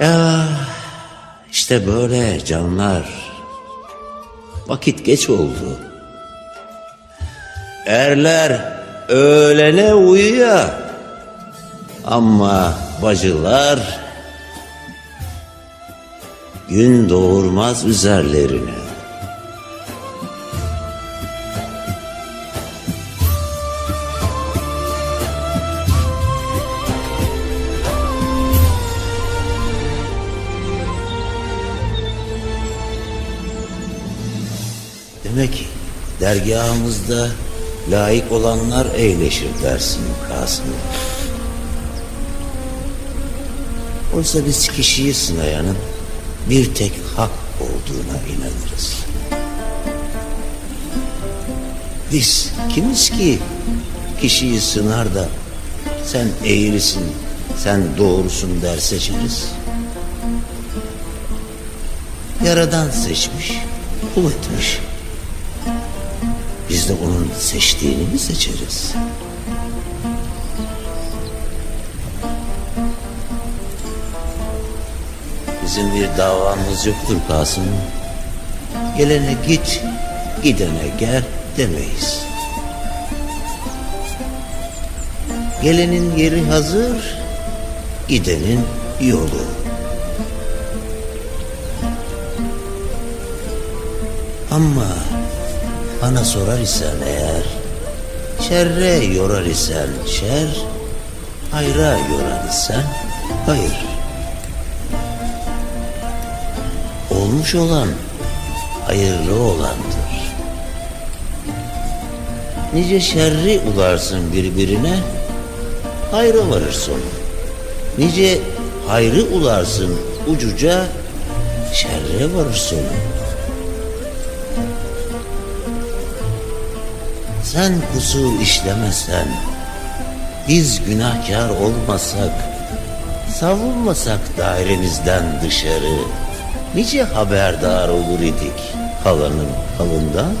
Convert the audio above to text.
Ya işte böyle canlar. Vakit geç oldu. Erler öğlene uyuyor. Ama bacılar gün doğurmaz üzerlerine. Demek ki dergahımızda layık olanlar eğleşir dersin Kasım. Oysa biz kişiyi sınayanın bir tek hak olduğuna inanırız. Biz kimiz ki kişiyi sınar da sen eğrisin, sen doğrusun der seçeriz. Yaradan seçmiş, kul etmiş. Biz de onun seçtiğini mi seçeriz? Bizim bir davamız yoktur Kasım. Gelene git, gidene gel demeyiz. Gelenin yeri hazır, gidenin yolu. Ama bana sorar isen eğer, şerre yorar isen şer, hayra yorar isen hayır. Olmuş olan hayırlı olandır. Nice şerri ularsın birbirine, hayra varırsın. Nice hayrı ularsın ucuca, şerre varırsın. Sen kusur işlemesen, biz günahkar olmasak, savunmasak dairemizden dışarı, nice haberdar olur idik halanın halından?